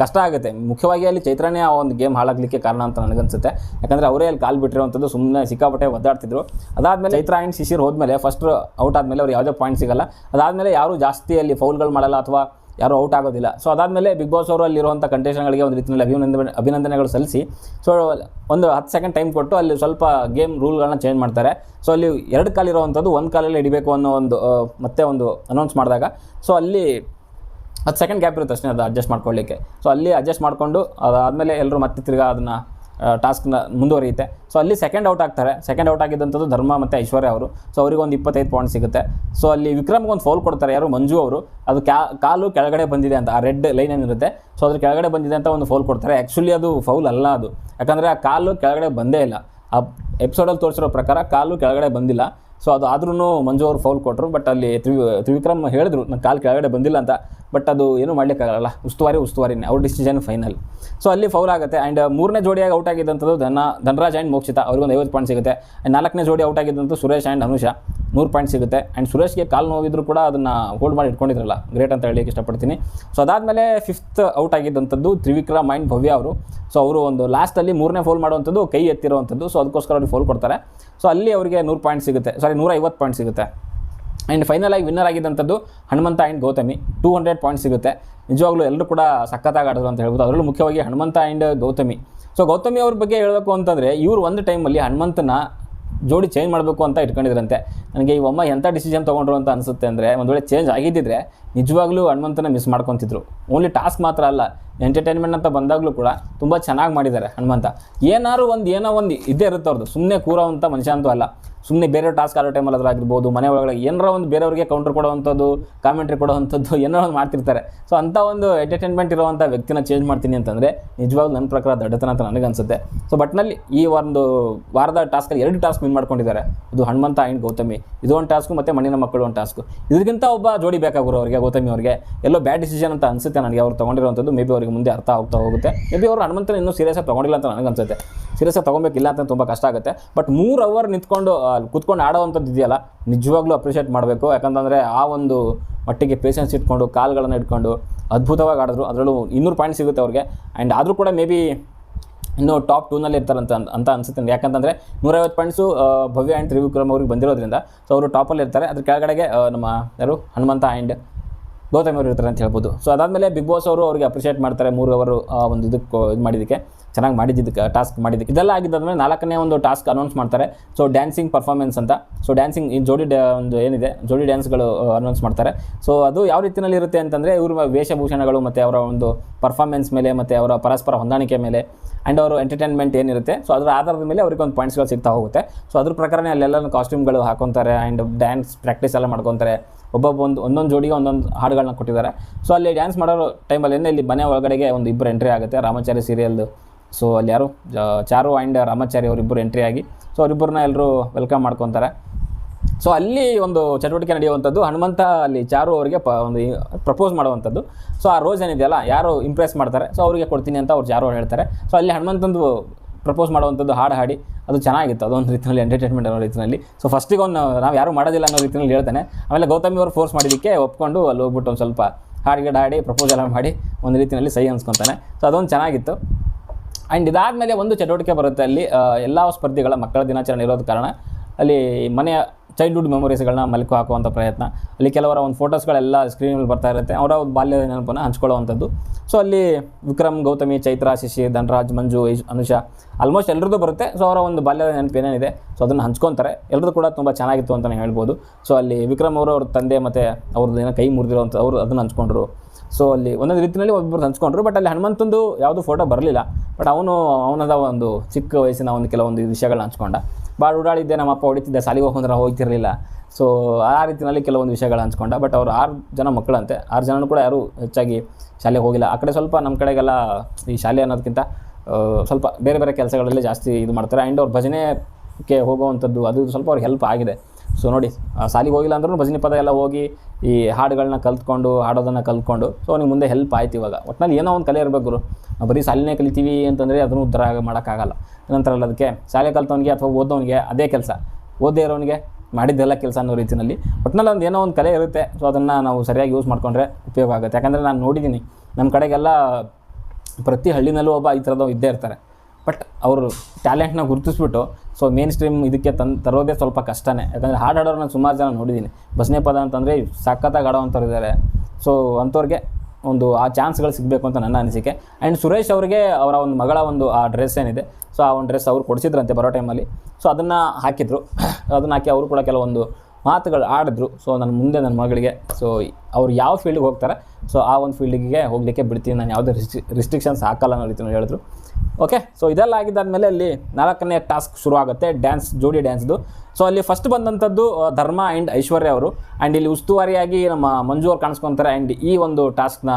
[SPEAKER 1] ಕಷ್ಟ ಆಗುತ್ತೆ. ಮುಖ್ಯವಾಗಿ ಅಲ್ಲಿ ಚೈತ್ರಾಣಿ ಆ ಒಂದು ಗೇಮ್ ಹಾಳಾಗಲಿಕ್ಕೆ ಕಾರಣ ಅಂತ ನನಗನ್ಸುತ್ತೆ. ಯಾಕಂದರೆ ಅವರೇ ಅಲ್ಲಿ ಕಾಲು ಬಿಟ್ಟಿರುವಂಥದ್ದು ಸುಮ್ಮನೆ ಸಿಕ್ಕಾಪಟ್ಟೆ ಒದ್ದಾಡ್ತಿದ್ರು. ಅದಾದಮೇಲೆ ಚೈತ್ರ ಆ್ಯಂಡ್ ಶಿಶಿರ್ ಹೋದ್ಮೇಲೆ ಫಸ್ಟ್ ಔಟ್ ಆದಮೇಲೆ ಅವ್ರು ಯಾವುದೇ ಪಾಯಿಂಟ್ ಸಿಗಲ್ಲ. ಅದಾದಮೇಲೆ ಯಾರು ಜಾಸ್ತಿ ಅಲ್ಲಿ ಫೌಲ್ಗಳು ಮಾಡಲ್ಲ ಅಥವಾ ಯಾರು ಔಟ್ ಆಗೋದಿಲ್ಲ. ಸೊ ಅದಾದಮೇಲೆ ಬಿಗ್ ಬಾಸ್ ಅವರು ಅಲ್ಲಿರುವಂಥ ಕಂಟೆಸ್ಟೆಂಟ್ಗಳಿಗೆ ಒಂದು ರೀತಿಯಲ್ಲಿ ಅಭಿನಂದನೆ ಅಭಿನಂದನೆಗಳು ಸಲ್ಲಿಸಿ ಸೊ ಒಂದು ಹತ್ತು ಸೆಕೆಂಡ್ ಟೈಮ್ ಕೊಟ್ಟು ಅಲ್ಲಿ ಸ್ವಲ್ಪ ಗೇಮ್ ರೂಲ್ಗಳನ್ನ ಚೇಂಜ್ ಮಾಡ್ತಾರೆ. ಸೊ ಅಲ್ಲಿ ಎರಡು ಕಾಲಿರುವಂಥದ್ದು ಒಂದು ಕಾಲಲ್ಲಿ ಹಿಡಿಬೇಕು ಅನ್ನೋ ಒಂದು ಮತ್ತೆ ಒಂದು ಅನೌನ್ಸ್ ಮಾಡಿದಾಗ ಸೊ ಅಲ್ಲಿ ಹತ್ತು ಸೆಕೆಂಡ್ ಗ್ಯಾಪ್ ಇರುತ್ತೆ ಅಷ್ಟೇ, ಅದು ಅಡ್ಜಸ್ಟ್ ಮಾಡ್ಕೊಳ್ಳಿಕ್ಕೆ. ಸೊ ಅಲ್ಲಿ ಅಡ್ಜಸ್ಟ್ ಮಾಡಿಕೊಂಡು ಅದಾದಮೇಲೆ ಎಲ್ಲರೂ ಮತ್ತೆ ತಿರ್ಗಾ ಅದನ್ನು ಟಾಸ್ಕ್ನ ಮುಂದುವರಿಯುತ್ತೆ. ಸೊ ಅಲ್ಲಿ ಸೆಕೆಂಡ್ ಔಟ್ ಆಗ್ತಾರೆ. ಸೆಕೆಂಡ್ ಔಟ್ ಆಗಿದ್ದಂಥದ್ದು ಧರ್ಮ ಮತ್ತು ಐಶ್ವರ್ಯ ಅವರು. ಸೊ ಅವರಿಗೆ ಒಂದು ಇಪ್ಪತ್ತೈದು ಪಾಯಿಂಟ್ ಸಿಗುತ್ತೆ. ಸೊ ಅಲ್ಲಿ ವಿಕ್ರಮ್ಗೆ ಒಂದು ಫೌಲ್ ಕೊಡ್ತಾರೆ. ಯಾರು ಮಂಜು ಅವರು. ಅದು ಕ್ಯಾ, ಕಾಲು ಕೆಳಗಡೆ ಬಂದಿದೆ ಅಂತ, ಆ ರೆಡ್ ಲೈನ್ ಏನಿರುತ್ತೆ. ಸೊ ಅದ್ರ ಕೆಳಗಡೆ ಬಂದಿದೆ ಅಂತ ಒಂದು ಫೌಲ್ ಕೊಡ್ತಾರೆ. ಆ್ಯಕ್ಚುಲಿ ಅದು ಫೌಲ್ ಅಲ್ಲ ಅದು. ಯಾಕಂದರೆ ಆ ಕಾಲು ಕೆಳಗಡೆ ಬಂದೇ ಇಲ್ಲ. ಆ ಎಪಿಸೋಡಲ್ಲಿ ತೋರಿಸಿರೋ ಪ್ರಕಾರ ಕಾಲು ಕೆಳಗಡೆ ಬಂದಿಲ್ಲ. ಸೊ ಅದು ಆದ್ರೂ ಮಂಜು ಅವರು ಫೌಲ್ ಕೊಟ್ಟರು ಬಟ್ ಅಲ್ಲಿ ತ್ರಿವಿ, ತ್ರಿವಿಕ್ರಮ್ ಹೇಳಿದ್ರು ನನ್ನ ಕಾಲು ಕೆಳಗಡೆ ಬಂದಿಲ್ಲ ಅಂತ. ಬಟ್ ಅದು ಏನು ಮಾಡಲಿಕ್ಕಾಗಲ್ಲ. ಉಸ್ತುವಾರಿ, ಉಸ್ತುವಾರಿನೇ. ಅವ್ರ ಡಿಸಿಷನ್ ಫೈನಲ್ ಸೊ ಅಲ್ಲಿ ಫೌಲ್ ಆಗುತ್ತೆ. ಆ್ಯಂಡ್ ಮೂರನೇ ಜೋಡಿಯಾಗಿ ಔಟ್ ಆಗಿದ್ದಂಥದ್ದು ಧನ, ಧನರಾಜ್ ಆ್ಯಂಡ್ ಮೋಕ್ಷಿತ. ಅವ್ರಿಗೊಂದು ಐವತ್ತು ಪಾಯಿಂಟ್ ಸಿಗುತ್ತೆ. ಆ್ಯಂಡ್ ನಾಲ್ಕನೇ ಜೋಡಿ ಔಟ್ ಆಗಿದ್ದಂಥ ಸುರೇಶ್ ಆ್ಯಂಡ್ ಅನುಷ. ನೂರು ಪಾಯಿಂಟ್ ಸಿಗುತ್ತೆ. ಆ್ಯಂಡ್ ಸುರೇಶ್ಗೆ ಕಾಲು ನೋವಿದ್ರು ಕೂಡ ಅದನ್ನು ಹೋಲ್ಡ್ ಮಾಡಿ ಇಟ್ಕೊಂಡಿದ್ರಲ್ಲ. ಗ್ರೇಟ್ ಅಂತ ಹೇಳಲಿಕ್ಕೆ ಇಷ್ಟಪಡ್ತೀನಿ. ಸೊ ಅದಾದಮೇಲೆ ಫಿಫ್ತ್ ಔಟ್ ಆಗಿದ್ದಂಥದ್ದು ತ್ರಿವಿಕ್ರಮ್ ಆ್ಯಂಡ್ ಭವ್ಯ ಅವರು. ಸೊ ಅವರು ಒಂದು ಲಾಸ್ಟಲ್ಲಿ ಮೂರನೇ ಫೋಲ್ ಮಾಡುವಂಥದ್ದು, ಕೈ ಎತ್ತಿರುವಂಥದ್ದು. ಸೊ ಅದಕ್ಕೋಸ್ಕರ ಅವ್ರಿಗೆ ಫೋಲ್ ಕೊಡ್ತಾರೆ. ಸೊ ಅಲ್ಲಿ ಅವರಿಗೆ ನೂರು ಪಾಯಿಂಟ್ ಸಿಗುತ್ತೆ. ಸಾರಿ ನೂರ ಪಾಯಿಂಟ್ ಸಿಗುತ್ತೆ. ಆ್ಯಂಡ್ ಫೈನಲ್ ಆಗಿ winner ಆಗಿದ್ದಂಥದ್ದು Hanumantha and Gautami. Two hundred point ಸಿಗುತ್ತೆ. ನಿಜವಾಗ್ಲೂ ಎಲ್ಲರೂ ಕೂಡ ಸಖತ್ತಾಗಿ ಆಡಿದ್ರು ಅಂತ ಹೇಳ್ಬೋದು. ಅದರಲ್ಲೂ ಮುಖ್ಯವಾಗಿ ಹನುಮಂತ ಆ್ಯಂಡ್ ಗೌತಮಿ. ಸೊ ಗೌತಮಿ ಅವ್ರ ಬಗ್ಗೆ ಹೇಳಬೇಕು ಅಂತಂದರೆ, ಇವರು ಒಂದು ಟೈಮಲ್ಲಿ ಹನುಮಂತನ ಜೋಡಿ ಚೇಂಜ್ ಮಾಡಬೇಕು ಅಂತ ಇಟ್ಕೊಂಡಿದ್ರಂತೆ. ನನಗೆ ಈ ಒಮ್ಮ ಎಂಥ ಡಿಸಿಷನ್ ತೊಗೊಂಡ್ರು ಅಂತ ಅನಿಸುತ್ತೆ ಅಂದರೆ, ಒಂದು ವೇಳೆ ಚೇಂಜ್ ಆಗಿದ್ದಿದ್ರೆ ನಿಜವಾಗ್ಲೂ ಹನುಮಂತನ ಮಿಸ್ ಮಾಡ್ಕೊತಿದ್ರು. ಓನ್ಲಿ ಟಾಸ್ಕ್ ಮಾತ್ರ ಅಲ್ಲ ಎಂಟರ್ಟೈನ್ಮೆಂಟ್ ಅಂತ ಬಂದಾಗಲೂ ಕೂಡ ತುಂಬ ಚೆನ್ನಾಗಿ ಮಾಡಿದ್ದಾರೆ ಹನುಮಂತ. ಏನಾದ್ರು ಒಂದು, ಏನೋ ಒಂದು ಇದ್ದೇ ಇರುತ್ತೆ ಅವ್ರದ್ದು ಸುಮ್ಮನೆ ಕೂರೋವಂಥ ಮನುಷ್ಯ ಅಂತೂ ಅಲ್ಲ. ಸುಮ್ಮನೆ ಬೇರೆ ಟಾಸ್ಕ್ ಆಡೋ ಟೈಮಲ್ಲಿ ಅದರಾಗಿರ್ಬೋದು ಮನೆ ಒಳಗಡೆ ಏನಾರ ಒಂದು ಬೇರೆಯವರಿಗೆ ಕೌಂಟರ್ ಕೊಡುವಂಥದ್ದು ಕಾಮೆಂಟ್ರಿ ಕೊಡುವಂಥದ್ದು, ಏನಾರ ಒಂದು ಮಾಡ್ತಿರ್ತಾರೆ. ಸೊ ಅಂಥ ಒಂದು ಎಂಟರ್ಟೈನ್ಮೆಂಟ್ ಇರುವಂಥ ವ್ಯಕ್ತಿನ ಚೇಂಜ್ ಮಾಡ್ತೀನಿ ಅಂತಂದರೆ, ನಿಜವಾಗ್ಲೂ ನನ್ನ ಪ್ರಕಾರ ದಡ್ಡತನ ಅಂತ ನನಗನ್ಸುತ್ತೆ. ಸೊ ಬಟ್ನಲ್ಲಿ ಈ ಒಂದು ವಾರದ ಟಾಸ್ಕಲ್ಲಿ ಎರಡು ಟಾಸ್ಕ್ ವಿನ್ ಮಾಡ್ಕೊಂಡಿದ್ದಾರೆ. ಅದು ಹನುಮಂತ ಆ್ಯಂಡ್ ಗೌತಮಿ. ಇದು ಒಂದು ಟಾಸ್ಕು ಮತ್ತು ಮಣ್ಣಿನ ಮಕ್ಕಳು ಒಂದು ಟಾಸ್ಕು ಇದಕ್ಕಿಂತ ಒಬ್ಬ ಜೋಡಿ ಬೇಕಾಗಿರೋ ಅವರಿಗೆ, ಗೌತಮಿ ಅವರಿಗೆ? ಎಲ್ಲೋ ಬ್ಯಾಡ್ ಡಿಸಿಷನ್ ಅಂತ ಅನಿಸುತ್ತೆ ನನಗೆ. ಅವ್ರು ತೊಗೊಂಡಿರುವಂಥದ್ದು ಮೇ ಬಿ ಅವರಿಗೆ ಮುಂದೆ ಅರ್ಥ ಆಗ್ತಾ ಹೋಗುತ್ತೆ. ಮೇ ಬಿ ಅವರು ಹನುಮಂತನ ಇನ್ನೂ ಸೀರಿಯಸ್ ಆಗಿ ತೊಗೊಂಡಿಲ್ಲ ಅಂತ ನನಗನ್ಸುತ್ತೆ. ಸೀರಿಯಸ್ ಆಗಿ ತೊಗೊಬೇಕಿಲ್ಲ ಅಂತ ತುಂಬ ಕಷ್ಟ ಆಗುತ್ತೆ. ಬಟ್ ಮೂರು ಅವರ್ ನಿಂತ್ಕೊಂಡು ಆ, ಕುತ್ಕೊಂಡು ಆಡೋವಂಥದ್ದು ಇದೆಯಲ್ಲ ನಿಜವಾಗ್ಲೂ ಅಪ್ರಿಷಿಯೇಟ್ ಮಾಡಬೇಕು. ಯಾಕಂತಂದರೆ ಆ ಒಂದು ಮಟ್ಟಿಗೆ ಪೇಷನ್ಸ್ ಇಟ್ಕೊಂಡು ಕಾಲುಗಳನ್ನು ಇಟ್ಕೊಂಡು ಅದ್ಭುತವಾಗಿ ಆಡಿದ್ರು. ಅದರಲ್ಲೂ ಇನ್ನೂರು ಪಾಯಿಂಟ್ ಸಿಗುತ್ತೆ ಅವ್ರಿಗೆ. ಆ್ಯಂಡ್ ಆದರೂ ಕೂಡ ಮೇ ಬಿ ಇನ್ನು ಟಾಪ್ ಟೂನಲ್ಲಿ ಇರ್ತಾರಂತ ಅಂತ ಅನ್ಸುತ್ತೆ. ಯಾಕಂತಂದರೆ ನೂರೈವತ್ತು ಪಾಯಿಂಟ್ಸು ಭವ್ಯ ಆ್ಯಂಡ್ ತ್ರಿವಿಕ್ರಮ್ ಅವ್ರಿಗೆ ಬಂದಿರೋದ್ರಿಂದ ಸೊ ಅವರು ಟಾಪಲ್ಲಿ ಇರ್ತಾರೆ. ಅದ್ರ ಕೆಳಗಡೆಗೆ ನಮ್ಮ ಯಾರು? ಹನುಮಂತ ಆ್ಯಂಡ್ ಗೌತಮ್ ಅವರು ಇರ್ತಾರೆ ಅಂತ ಹೇಳ್ಬೋದು. ಸೊ ಅದಾದಮೇಲೆ ಬಿಗ್ ಬಾಸ್ ಅವರು ಅವ್ರಿಗೆ ಅಪ್ರಿಷಿಯೇಟ್ ಮಾಡ್ತಾರೆ ಮೂರು ಅವರು ಒಂದು ಇದಕ್ಕೆ ಇದು ಮಾಡಿದ್ದಕ್ಕೆ. ಚೆನ್ನಾಗಿ ಮಾಡಿದ್ದಕ್ಕೆ ಟಾಸ್ಕ್ ಮಾಡಿದ್ದಕ್ಕೆ. ಇದೆಲ್ಲ ಆಗಿದ್ದಾದ್ಮೇಲೆ ನಾಲ್ಕನೇ ಒಂದು ಟಾಸ್ಕ್ ಅನೌನ್ಸ್ ಮಾಡ್ತಾರೆ. ಸೊ ಡ್ಯಾನ್ಸಿಂಗ್ ಪರ್ಫಾರ್ಮೆನ್ಸ್ ಅಂತ. ಸೊ ಡ್ಯಾನ್ಸಿಂಗ್ ಈ ಜೋಡಿ ಒಂದು ಏನಿದೆ? ಜೋಡಿ ಡ್ಯಾನ್ಸ್ಗಳು ಅನೌನ್ಸ್ ಮಾಡ್ತಾರೆ. ಸೊ ಅದು ಯಾವ ರೀತಿಯಲ್ಲಿ ಇರುತ್ತೆ ಅಂತಂದರೆ, ಇವರು ವೇಷಭೂಷಣಗಳು ಮತ್ತು ಅವರ ಒಂದು ಪರ್ಫಾರ್ಮೆನ್ಸ್ ಮೇಲೆ ಮತ್ತು ಅವರ ಪರಸ್ಪರ ಹೊಂದಾಣಿಕೆ ಮೇಲೆ ಆ್ಯಂಡ್ ಅವರು ಎಂಟರ್ಟೈನ್ಮೆಂಟ್ ಏನಿರುತ್ತೆ. ಸೊ ಅದರ ಆಧಾರದ ಮೇಲೆ ಅವ್ರಿಗೆ ಒಂದು ಪಾಯಿಂಟ್ಸ್ಗಳು ಸಿಗ್ತಾ ಹೋಗುತ್ತೆ. ಸೊ ಅದ್ರ ಪ್ರಕಾರನೇ ಅಲ್ಲೆಲ್ಲ ಕಾಸ್ಟ್ಯೂಮ್ಗಳು ಹಾಕೊತಾರೆ ಆ್ಯಂಡ್ ಡ್ಯಾನ್ಸ್ ಪ್ರಾಕ್ಟೀಸ್ ಎಲ್ಲ ಮಾಡ್ಕೊತಾರೆ. ಒಬ್ಬೊಬ್ಬ ಒಂದು ಒಂದೊಂದು ಜೋಡಿಗೆ ಒಂದೊಂದು ಹಾಡುಗಳನ್ನ ಕೊಟ್ಟಿದ್ದಾರೆ. ಸೊ ಅಲ್ಲಿ ಡ್ಯಾನ್ಸ್ ಮಾಡೋ ಟೈಮಲ್ಲಿ ಇಲ್ಲಿ ಮನೆ ಒಳಗಡೆಗೆ ಒಂದು ಇಬ್ಬರು ಎಂಟ್ರಿ ಆಗುತ್ತೆ. ರಾಮಾಚಾರಿ ಸೀರಿಯಲ್ದು ಸೊ ಅಲ್ಲಿ ಯಾರು ಚಾರು ಆ್ಯಂಡ್ ರಾಮಾಚಾರಿ ಅವರಿಬ್ಬರು ಎಂಟ್ರಿ ಆಗಿ ಸೊ ಅವರಿಬ್ಬರನ್ನ ಎಲ್ಲರೂ ವೆಲ್ಕಮ್ ಮಾಡ್ಕೊತಾರೆ. ಸೊ ಅಲ್ಲಿ ಒಂದು ಚಟುವಟಿಕೆ ನಡೆಯುವಂಥದ್ದು, ಹನುಮಂತ ಅಲ್ಲಿ ಚಾರು ಅವರಿಗೆ ಪ, ಒಂದು ಪ್ರಪೋಸ್ ಮಾಡುವಂಥದ್ದು. ಸೊ ಆ ರೋಸ್ ಏನಿದೆಯಲ್ಲ, ಯಾರು ಇಂಪ್ರೆಸ್ ಮಾಡ್ತಾರೆ ಸೊ ಅವರಿಗೆ ಕೊಡ್ತೀನಿ ಅಂತ ಅವ್ರು ಚಾರು ಅವ್ರು ಹೇಳ್ತಾರೆ. ಸೊ ಅಲ್ಲಿ ಹನುಮಂತಂದು ಪ್ರಪೋಸ್ ಮಾಡುವಂಥದ್ದು ಹಾಡು ಹಾಡಿ, ಅದು ಚೆನ್ನಾಗಿತ್ತು, ಅದೊಂದು ರೀತಿಯಲ್ಲಿ ಎಂಟರ್ಟೈನ್ಮೆಂಟ್ ಅನ್ನೋ ರೀತಿಯಲ್ಲಿ. ಸೊ ಫಸ್ಟಿಗೆ ಒಂದು ನಾವು ಯಾರು ಮಾಡೋದಿಲ್ಲ ಅನ್ನೋ ರೀತಿಯಲ್ಲಿ ಹೇಳ್ತಾನೆ. ಆಮೇಲೆ ಗೌತಮಿ ಅವರು ಫೋರ್ಸ್ ಮಾಡಿದ್ದಕ್ಕೆ ಒಪ್ಕೊಂಡು ಅಲ್ಲಿ ಹೋಗ್ಬಿಟ್ಟು ಒಂದು ಸ್ವಲ್ಪ ಹಾಡಿಗೆ ಹಾಡಿ ಪ್ರಪೋಸ್ ಎಲ್ಲ ಮಾಡಿ, ಒಂದು ರೀತಿಯಲ್ಲಿ ಸಹಿ ಅನ್ಸ್ಕೊತಾನೆ. ಸೊ ಅದೊಂದು ಚೆನ್ನಾಗಿತ್ತು. ಆ್ಯಂಡ್ ಇದಾದಮೇಲೆ ಒಂದು ಚಟುವಟಿಕೆ ಬರುತ್ತೆ ಅಲ್ಲಿ ಎಲ್ಲ ಸ್ಪರ್ಧಿಗಳ ಮಕ್ಕಳ ದಿನಾಚರಣೆ ಇರೋದ ಕಾರಣ. ಅಲ್ಲಿ ಮನೆಯ ಚೈಲ್ಡ್ಹುಡ್ ಮೆಮೊರೀಸ್ಗಳನ್ನ ಮಲಕು ಹಾಕುವಂಥ ಪ್ರಯತ್ನ. ಅಲ್ಲಿ ಕೆಲವರ ಒಂದು ಫೋಟೋಸ್ಗಳೆಲ್ಲ ಸ್ಕ್ರೀನ್ ಬರ್ತಾ ಇರುತ್ತೆ. ಅವರ ಒಂದು ಬಾಲ್ಯದ ನೆನಪನ್ನು ಹಂಚ್ಕೊಳ್ಳುವಂಥದ್ದು. ಸೊ ಅಲ್ಲಿ ವಿಕ್ರಮ್, ಗೌತಮಿ, ಚೈತ್ರ, ಶಿಶಿ, ಧನರಾಜ್, ಮಂಜು ಅನುಷ ಅನುಷಾ ಆಲ್ಮೋಸ್ಟ್ ಎಲ್ಲರದ್ದು ಬರುತ್ತೆ. ಸೊ ಅವರ ಒಂದು ಬಾಲ್ಯದ ನೆನಪು ಏನೇನಿದೆ ಸೊ ಅದನ್ನು ಹಂಚ್ಕೊತಾರೆ. ಎಲ್ಲರದ್ದು ಕೂಡ ತುಂಬ ಚೆನ್ನಾಗಿತ್ತು ಅಂತಲೇ ಹೇಳ್ಬೋದು. ಸೊ ಅಲ್ಲಿ ವಿಕ್ರಮ್ ಅವರು ಅವ್ರ ತಂದೆ ಮತ್ತು ಅವ್ರದ್ದು ಏನೋ ಕೈ ಮುರಿದಿರೋಂಥ, ಅವರು ಅದನ್ನು ಹಂಚ್ಕೊಂಡ್ರು. ಸೊ ಅಲ್ಲಿ ಒಂದೊಂದು ರೀತಿಯಲ್ಲಿ ಒಬ್ಬರು ಹಂಚ್ಕೊಂಡ್ರು. ಬಟ್ ಅಲ್ಲಿ ಹನುಮಂತಂದು ಯಾವುದೂ ಫೋಟೋ ಬರಲಿಲ್ಲ. ಬಟ್ ಅವನು, ಅವನದ ಒಂದು ಚಿಕ್ಕ ವಯಸ್ಸಿನ ಒಂದು ಕೆಲವೊಂದು ವಿಷಯಗಳನ್ನ ಹಂಚ್ಕೊಂಡ. ಭಾಳ ಓಡಾಡಿದ್ದೆ ನಮ್ಮ ಅಪ್ಪ ಹೊಡಿತಿದ್ದೆ ಸಾಲಿಗೆ ಹೋಗಂದ್ರೆ ಹೋಗ್ತಿರಲಿಲ್ಲ. ಸೊ ಆ ರೀತಿಯಲ್ಲಿ ಕೆಲವೊಂದು ವಿಷಯಗಳು ಹಂಚ್ಕೊಂಡ. ಬಟ್ ಅವ್ರು ಆರು ಜನ ಮಕ್ಕಳಂತೆ ಆರು ಜನನೂ ಕೂಡ ಯಾರೂ ಹೆಚ್ಚಾಗಿ ಶಾಲೆಗೆ ಹೋಗಿಲ್ಲ. ಆ ಕಡೆ ಸ್ವಲ್ಪ ನಮ್ಮ ಕಡೆಗೆಲ್ಲ ಈ ಶಾಲೆ ಅನ್ನೋದಕ್ಕಿಂತ ಸ್ವಲ್ಪ ಬೇರೆ ಬೇರೆ ಕೆಲಸಗಳಲ್ಲಿ ಜಾಸ್ತಿ ಇದು ಮಾಡ್ತಾರೆ. ಆ್ಯಂಡ್ ಅವ್ರು ಭಜನೆಗೆ ಹೋಗುವಂಥದ್ದು, ಅದು ಸ್ವಲ್ಪ ಅವ್ರಿಗೆ ಹೆಲ್ಪ್ ಆಗಿದೆ. ಸೊ ನೋಡಿ ಸಾಲಿಗೆ ಹೋಗಿಲ್ಲ ಅಂದ್ರೂ ಭಜನೆ ಪದ ಎಲ್ಲ ಹೋಗಿ ಈ ಹಾಡುಗಳನ್ನ ಕಲ್ತ್ಕೊಂಡು, ಹಾಡೋದನ್ನು ಕಲ್ತ್ಕೊಂಡು ಸೊ ಅವ್ನಿಗೆ ಮುಂದೆ ಹೆಲ್ಪ್ ಆಯ್ತು ಇವಾಗ. ಒಟ್ಟಿನಲ್ಲಿ ಏನೋ ಒಂದು ಕಲೆ ಇರಬೇಕು ಗುರು. ಬರೀ ಸಾಲಿನೇ ಕಲಿತೀವಿ ಅಂತಂದರೆ ಅದನ್ನು ಉದ್ಧಾರ ಮಾಡೋಕ್ಕಾಗಲ್ಲ. ಏನಂತಾರಲ್ಲ ಅದಕ್ಕೆ ಶಾಲೆ ಕಲ್ತವನಿಗೆ ಅಥವಾ ಓದೋನಿಗೆ ಅದೇ ಕೆಲಸ. ಓದೇ ಇರೋನಿಗೆ ಮಾಡಿದ್ದೆಲ್ಲ ಕೆಲಸ ಅನ್ನೋ ರೀತಿಯಲ್ಲಿ ಒಟ್ಟಿನಲ್ಲಿ ಒಂದು ಏನೋ ಒಂದು ಕಲೆ ಇರುತ್ತೆ. ಸೊ ಅದನ್ನು ನಾವು ಸರಿಯಾಗಿ ಯೂಸ್ ಮಾಡಿಕೊಂಡ್ರೆ ಉಪಯೋಗ ಆಗುತ್ತೆ. ಯಾಕಂದರೆ ನಾನು ನೋಡಿದ್ದೀನಿ ನಮ್ಮ ಕಡೆಗೆಲ್ಲ ಪ್ರತಿ ಹಳ್ಳಿನಲ್ಲೂ ಒಬ್ಬ ಈ ಥರದ ಇದ್ದೇ ಇರ್ತಾರೆ. ಬಟ್ ಅವರು ಟ್ಯಾಲೆಂಟ್ನ ಗುರುತಿಸ್ಬಿಟ್ಟು, ಸೊ ಮೇನ್ ಸ್ಟ್ರೀಮ್ ಇದಕ್ಕೆ ತಂದು, ತರೋದೇ ಸ್ವಲ್ಪ ಕಷ್ಟನೇ. ಯಾಕಂದರೆ ಹಾಡು ಹಾಡೋರನ್ನ ಸುಮಾರು ಜನ ನೋಡಿದ್ದೀನಿ ಬಸನೆ ಪದ ಅಂತಂದರೆ ಸಖತ್ತಾಗಿ ಆಡೋವಂಥವ್ರು ಇದ್ದಾರೆ ಸೊ ಅಂಥವ್ರಿಗೆ ಒಂದು ಆ ಚಾನ್ಸ್ಗಳು ಸಿಗಬೇಕು ಅಂತ ನನ್ನ ಅನಿಸಿಕೆ. ಆ್ಯಂಡ್ ಸುರೇಶ್ ಅವರಿಗೆ ಅವರ ಒಂದು ಮಗಳ ಒಂದು ಆ ಡ್ರೆಸ್ ಏನಿದೆ, ಸೊ ಆ ಒಂದು ಡ್ರೆಸ್ ಅವ್ರು ಕೊಡಿಸಿದ್ರಂತೆ ಬರೋ ಟೈಮಲ್ಲಿ. ಸೊ ಅದನ್ನು ಹಾಕಿದ್ರು. [COUGHS] ಅದನ್ನು ಹಾಕಿ ಅವರು ಕೂಡ ಕೆಲವೊಂದು ಮಾತುಗಳು ಆಡಿದ್ರು. ಸೊ ನನ್ನ ಮುಂದೆ ನನ್ನ ಮಗಳಿಗೆ ಸೊ ಅವ್ರು ಯಾವ ಫೀಲ್ಡಿಗೆ ಹೋಗ್ತಾರೆ ಸೊ ಆ ಒಂದು ಫೀಲ್ಡಿಗೆ ಹೋಗಲಿಕ್ಕೆ ಬಿಡ್ತೀನಿ. ನಾನು ಯಾವುದೇ ರಿಸ್ಟ್ರಿ ರಿಸ್ಟ್ರಿಕ್ಷನ್ಸ್ ಹಾಕಲ್ಲ ಅನ್ನೋ ರೀತಿಯಲ್ಲಿ ಹೇಳಿದ್ರು. ಓಕೆ ಸೊ ಇದೆಲ್ಲ ಆಗಿದ್ದಾದಮೇಲೆ ಅಲ್ಲಿ ನಾಲ್ಕನೇ ಟಾಸ್ಕ್ ಶುರು ಆಗುತ್ತೆ ಡ್ಯಾನ್ಸ್ ಜೋಡಿ ಡ್ಯಾನ್ಸ್ದು ಸೊ ಅಲ್ಲಿ ಫಸ್ಟ್ ಬಂದಂಥದ್ದು ಧರ್ಮ ಆ್ಯಂಡ್ ಐಶ್ವರ್ಯ ಅವರು. ಆ್ಯಂಡ್ ಇಲ್ಲಿ ಉಸ್ತುವಾರಿಯಾಗಿ ನಮ್ಮ ಮಂಜು ಅವ್ರು ಕಾಣಿಸ್ಕೊತಾರೆ. ಆ್ಯಂಡ್ ಈ ಒಂದು ಟಾಸ್ಕ್ನ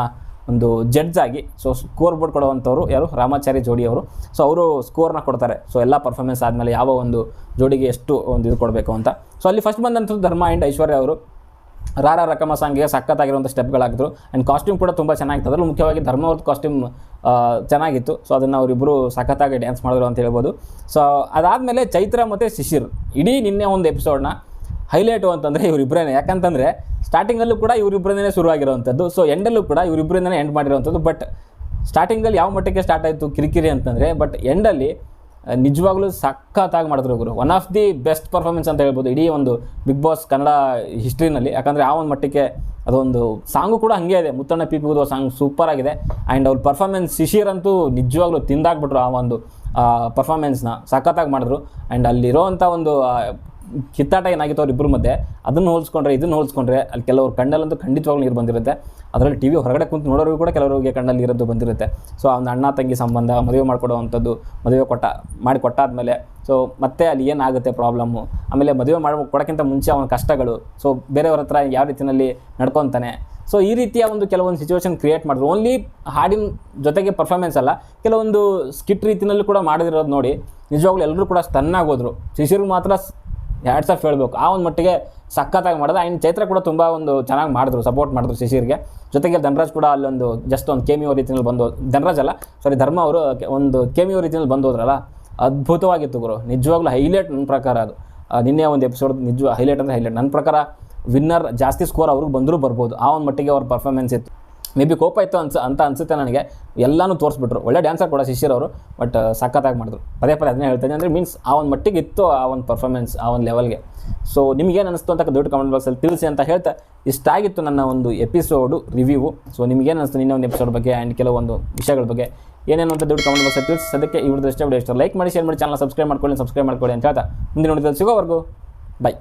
[SPEAKER 1] ಒಂದು ಜಡ್ಜ್ ಆಗಿ ಸೊ ಸ್ಕೋರ್ ಬೋರ್ಡ್ ಕೊಡುವಂಥವ್ರು ಯಾರು? ರಾಮಾಚಾರಿ ಜೋಡಿ ಅವರು. ಸೊ ಅವರು ಸ್ಕೋರ್ನ ಕೊಡ್ತಾರೆ. ಸೊ ಎಲ್ಲ ಪರ್ಫಾರ್ಮೆನ್ಸ್ ಆದಮೇಲೆ ಯಾವ ಒಂದು ಜೋಡಿಗೆ ಎಷ್ಟು ಒಂದು ಇದು ಕೊಡಬೇಕು ಅಂತ. ಸೊ ಅಲ್ಲಿ ಫಸ್ಟ್ ಬಂದಂಥದ್ದು ಧರ್ಮ ಆ್ಯಂಡ್ ಐಶ್ವರ್ಯ ಅವರು. ರಾರ ರಕಮ ಸಾಂಗ್ಗೆ ಸಖತ್ತಾಗಿರುವಂಥ ಸ್ಟೆಪ್ಗಳಾಗಿದ್ರು. ಆ್ಯಂಡ್ ಕಾಸ್ಟ್ಯೂಮ್ ಕೂಡ ತುಂಬ ಚೆನ್ನಾಗಿತ್ತು. ಅದರಲ್ಲೂ ಮುಖ್ಯವಾಗಿ ಧರ್ಮವರ್ತ್ ಕಾಸ್ಟ್ಯೂಮ್ ಚೆನ್ನಾಗಿತ್ತು. ಸೊ ಅದನ್ನು ಅವರಿಬ್ಬರು ಸಖತ್ತಾಗಿ ಡ್ಯಾನ್ಸ್ ಮಾಡಿದ್ರು ಅಂತ ಹೇಳ್ಬೋದು. ಸೊ ಅದಾದಮೇಲೆ ಚೈತ್ರ ಮತ್ತು ಶಿಶಿರ್. ಇಡೀ ನಿನ್ನೆ ಒಂದು ಎಪಿಸೋಡ್ನ ಹೈಲೈಟು ಅಂತಂದರೆ ಇವರಿಬ್ಬರೇ ಯಾಕಂತಂದರೆ ಸ್ಟಾರ್ಟಿಂಗಲ್ಲೂ ಕೂಡ ಇವರಿಬ್ಬರೇ ಶುರುವಾಗಿರುವಂಥದ್ದು. ಸೊ ಎಂಡಲ್ಲೂ ಕೂಡ ಇವರಿಬ್ಬರಿಂದನೇ ಎಂಡ್ ಮಾಡಿರುವಂಥದ್ದು. ಬಟ್ ಸ್ಟಾರ್ಟಿಂಗಲ್ಲಿ ಯಾವ ಮಟ್ಟಕ್ಕೆ ಸ್ಟಾರ್ಟ್ ಆಯಿತು ಕಿರಿಕಿರಿ ಅಂತಂದರೆ ಬಟ್ ಎಂಡಲ್ಲಿ ನಿಜವಾಗ್ಲೂ ಸಖತ್ತಾಗಿ ಮಾಡಿದ್ರು ಗುರು. One of the best performance ಅಂತ ಹೇಳ್ಬೋದು ಇಡೀ ಒಂದು ಬಿಗ್ ಬಾಸ್ ಕನ್ನಡ ಹಿಸ್ಟ್ರಿನಲ್ಲಿ ಯಾಕಂದರೆ ಆ ಒಂದು ಮಟ್ಟಕ್ಕೆ ಅದೊಂದು ಸಾಂಗು ಕೂಡ ಹಾಗೆ ಇದೆ. ಮುತ್ತಣ್ಣ ಪೀಪುದು ಸಾಂಗ್ ಸೂಪರ್ ಆಗಿದೆ. ಆ್ಯಂಡ್ ಅವ್ರ ಪರ್ಫಾರ್ಮೆನ್ಸ್ ಶಿಶಿರ್ ಅಂತೂ ನಿಜವಾಗ್ಲೂ ತಿಂದಾಕ್ಬಿಟ್ರು ಆ ಒಂದು ಪರ್ಫಾರ್ಮೆನ್ಸ್ನ ಸಖತ್ತಾಗಿ ಮಾಡಿದ್ರು. ಆ್ಯಂಡ್ ಅಲ್ಲಿರೋವಂಥ ಒಂದು ಕಿತ್ತಾಟ ಏನಾಗಿತ್ತು ಅವ್ರ ಇಬ್ಬರ ಮಧ್ಯೆ, ಅದನ್ನು ಹೋಲಿಸ್ಕೊಂಡ್ರೆ, ಇದನ್ನು ಹೋಲಿಸ್ಕೊಂಡ್ರೆ, ಅಲ್ಲಿ ಕೆಲವರು ಕಣ್ಣಲ್ಲಂತೂ ಖಂಡಿತವಾಗ್ಲೂ ನೀರು ಬಂದಿರುತ್ತೆ. ಅದರಲ್ಲಿ ಟಿ ವಿ ಹೊರಗಡೆ ಕುಂತು ನೋಡೋರಿಗೂ ಕೂಡ ಕೆಲವರಿಗೆ ಕಣ್ಣಲ್ಲಿ ಇರೋದು ಬಂದಿರುತ್ತೆ. ಸೊ ಅವ್ನ ಅಣ್ಣ, ತಂಗಿ ಸಂಬಂಧ, ಮದುವೆ ಮಾಡಿಕೊಡುವಂಥದ್ದು, ಮದುವೆ ಕೊಟ್ಟ, ಮಾಡಿ ಕೊಟ್ಟಾದಮೇಲೆ ಸೊ ಮತ್ತೆ ಅಲ್ಲಿ ಏನಾಗುತ್ತೆ ಪ್ರಾಬ್ಲಮ್ಮು ಆಮೇಲೆ ಮದುವೆ ಮಾಡಿ ಕೊಡೋಕ್ಕಿಂತ ಮುಂಚೆ ಅವನ ಕಷ್ಟಗಳು. ಸೊ ಬೇರೆಯವ್ರ ಹತ್ರ ಯಾವ ರೀತಿಯಲ್ಲಿ ನಡ್ಕೊತಾನೆ? ಸೊ ಈ ರೀತಿಯ ಒಂದು ಕೆಲವೊಂದು ಸಿಚುವೇಶನ್ ಕ್ರಿಯೇಟ್ ಮಾಡಿದ್ರು. ಓನ್ಲಿ ಹಾಡಿನ ಜೊತೆಗೆ ಪರ್ಫಾರ್ಮೆನ್ಸ್ ಅಲ್ಲ, ಕೆಲವೊಂದು ಸ್ಕಿಟ್ ರೀತಿಯಲ್ಲೂ ಕೂಡ ಮಾಡಿದಿರೋದು ನೋಡಿ, ನಿಜವಾಗ್ಲೂ ಎಲ್ಲರೂ ಕೂಡ ಸ್ಟನ್ನಾಗಿ ಆಗೋದ್ರು ಶಿಶಿರ್ಗೆ ಮಾತ್ರ ಹ್ಯಾಟ್ಸ್ ಆಫ್ ಹೇಳ್ಬೇಕು ಆ ಒಂದು ಮಟ್ಟಿಗೆ ಸಖತ್ತಾಗಿ ಮಾಡಿದೆ. ಆ್ಯಂಡ್ ಚೈತ್ರ ಕೂಡ ತುಂಬ ಒಂದು ಚೆನ್ನಾಗಿ ಮಾಡಿದ್ರು ಸಪೋರ್ಟ್ ಮಾಡಿದ್ರು ಶಿಶಿರ್ಗೆ. ಜೊತೆಗೆ ಧನರಾಜ್ ಕೂಡ ಅಲ್ಲೊಂದು ಜಸ್ಟ್ ಒಂದು ಕೆಮಿಯೋ ರೀತಿಯಲ್ಲಿ ಬಂದು, ಧನರಾಜ್ ಅಲ್ಲ ಸಾರಿ ಧರ್ಮ ಅವರು ಒಂದು ಕೆಮಿಯೋ ರೀತಿಯಲ್ಲಿ ಬಂದು ಹೋದ್ರಲ್ಲ, ಅದ್ಭುತವಾಗಿತ್ತು ಗುರು. ನಿಜವಾಗ್ಲೂ ಹೈಲೈಟ್ ನನ್ನ ಪ್ರಕಾರ ಅದು. ನಿನ್ನೆ ಒಂದು ಎಪಿಸೋಡ್ ನಿಜ ಹೈಲೈಟ್ ಅಂದರೆ ಹೈಲೈಟ್ ನನ್ನ ಪ್ರಕಾರ ವಿನ್ನರ್ ಜಾಸ್ತಿ ಸ್ಕೋರ್ ಅವ್ರಿಗೆ ಬಂದರೂ ಬರ್ಬೋದು. ಆ ಒಂದು ಮಟ್ಟಿಗೆ ಅವ್ರ ಪರ್ಫಾರ್ಮೆನ್ಸ್ ಇತ್ತು. ಮೇ ಬಿ ಕೋಪ ಇತ್ತು ಅನ್ಸ, ಅಂತ ಅನಿಸುತ್ತೆ ನನಗೆ. ಎಲ್ಲನೂ ತೋರಿಸ್ಬಿಟ್ರು. ಒಳ್ಳೆ ಡ್ಯಾನ್ಸರ್ ಕೂಡ ಶಿಷ್ಯರ್ ಅವರು ಬಟ್ ಸಖತ್ತಾಗಿ ಮಾಡಿದ್ರು. ಪದೇ ಪದೇ ಅದನ್ನೇ ಹೇಳ್ತಾ ಅಂದರೆ ಮೀನ್ಸ್ ಆ ಒಂದು ಮಟ್ಟಿಗೆ ಇತ್ತು ಆ ಒಂದು ಪರ್ಫಾರ್ಮೆನ್ಸ್ ಆ ಒಂದು ಲೆವೆಲ್ಗೆ ಸೊ ನಿಮಗೇನು ಅನಿಸ್ತು ಅಂತ ದೊಡ್ಡ ಕಮೆಂಟ್ ಬಾಕ್ಸಲ್ಲಿ ತಿಳಿಸಿ ಅಂತ ಹೇಳ್ತಾ, ಇಷ್ಟಾಗಿತ್ತು ನನ್ನ ಒಂದು ಎಪಿಸೋಡು ರಿವ್ಯೂ ಸೊ ನಿಮಗೇನು ಅನಿಸ್ತು ನಿನ್ನೆ ಒಂದು ಎಪಿಸೋಡ್ ಬಗ್ಗೆ ಆ್ಯಂಡ್ ಕೆಲವೊಂದು ವಿಷಯಗಳ ಬಗ್ಗೆ? ಏನೇನು ಅಂತ ದುಡ್ಡು ಕಮೆಂಟ್ ಬಾಕ್ಸಲ್ಲಿ ತಿಳಿಸಿ ಅದಕ್ಕೆ ವಿಡಿಯೋ ಇಷ್ಟ ವಿಡಿಯೋ ಇಷ್ಟ. ಲೈಕ್ ಮಾಡಿ ಶೇರ್ ಮಾಡಿ ಚಾನಲ್ ಸಬ್ಸ್ಕ್ರೈಬ್ ಮಾಡ್ಕೊಳ್ಳಿ ಸಬ್ಸ್ಕ್ರೈಬ್ ಮಾಡ್ಕೊಳ್ಳಿ ಅಂತ ಹೇಳ್ತಾ, ಮುಂದಿನ ನೋಡಿದ್ರೆ ಸಿಗೋವರೆಗೂ ಬೈ